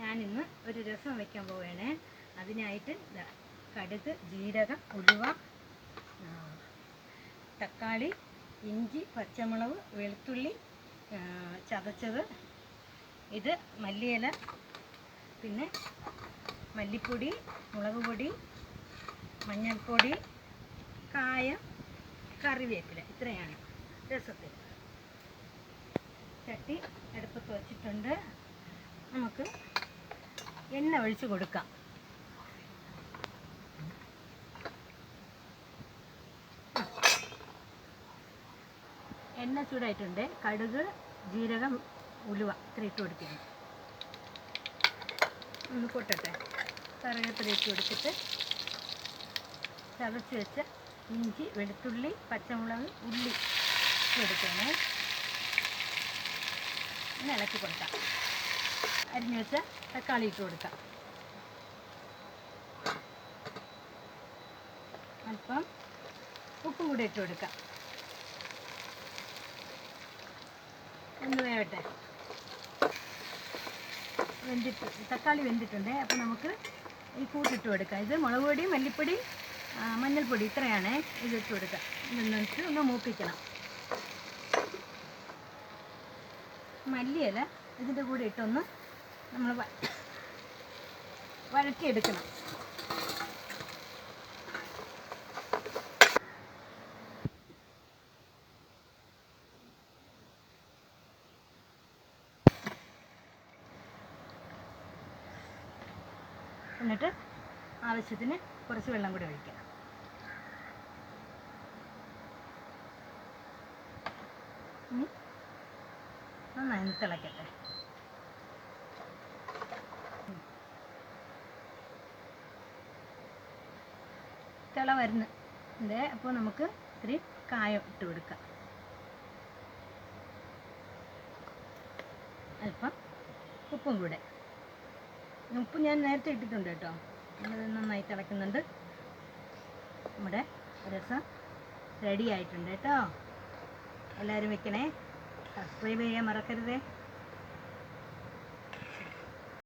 ഞാനിന്ന് ഒരു രസം വെക്കാൻ പോവുകയാണ്. അതിനായിട്ട് കടുക് ജീരകം ഉലുവ തക്കാളി ഇഞ്ചി പച്ചമുളക് വെളുത്തുള്ളി ചതച്ചത് ഇത് മല്ലിയില പിന്നെ മല്ലിപ്പൊടി മുളക് പൊടി മഞ്ഞൾപ്പൊടി കായം കറിവേപ്പില. ഇത്രയാണ് രസത്തിൽ. ചട്ടി അടുപ്പത്ത് വച്ചിട്ടുണ്ട്. നമുക്ക് എണ്ണ ഒഴിച്ച് കൊടുക്കാം. എണ്ണ ചൂടായിട്ടുണ്ട്. കടുക് ജീരകം ഉലുവ ഇത്ര ഇട്ട് കൊടുക്കുന്നു ഒന്ന് പൊട്ടട്ടെ. കറിവേപ്പില ഇട്ട് കൊടുത്തിട്ട് ചതച്ച് വെച്ച ഇഞ്ചി വെളുത്തുള്ളി പച്ചമുളക് ഉള്ളി ഇട്ട് കൊടുക്കണേ ഇളക്കി കൊടുക്കാം. അരിഞ്ഞു വെച്ച തക്കാളി ഇട്ട് കൊടുക്കാം. അല്പം ഉപ്പും കൂടെ ഇട്ട് കൊടുക്കാം. ഒന്ന് വേവട്ടെ. വെന്തിട്ട് തക്കാളി വെന്തിട്ടുണ്ട് അപ്പോൾ നമുക്ക് ഈ കൂട്ടിട്ട് കൊടുക്കാം. ഇത് മുളക് പൊടി മല്ലിപ്പൊടി മഞ്ഞൾപ്പൊടി ഇത്രയാണ് ഇത് ഇട്ട് കൊടുക്കാം. ഇതൊന്നിട്ട് ഒന്ന് മൂപ്പിക്കണം. മല്ലിയില ഇതിന്റെ കൂടെ ഇട്ടൊന്ന് നമ്മൾ വഴക്കിയെടുക്കണം എന്നിട്ട് ആവശ്യത്തിന് കുറച്ച് വെള്ളം കൂടി ഒഴിക്കാം. ഒന്ന് തിളക്കട്ടെ. തിള വരുന്നുണ്ട് അപ്പോൾ നമുക്ക് ഇത്തിരി കായം ഇട്ട് കൊടുക്കാം. അല്പം ഉപ്പും കൂടെ. ഉപ്പ് ഞാൻ നേരത്തെ ഇട്ടിട്ടുണ്ട് കേട്ടോ. അത് നന്നായി തിളക്കുന്നുണ്ട്. നമ്മുടെ രസം റെഡി ആയിട്ടുണ്ട് കേട്ടോ. എല്ലാവരും വെക്കണേ? சப்ஸ்கிரைப் செய்ய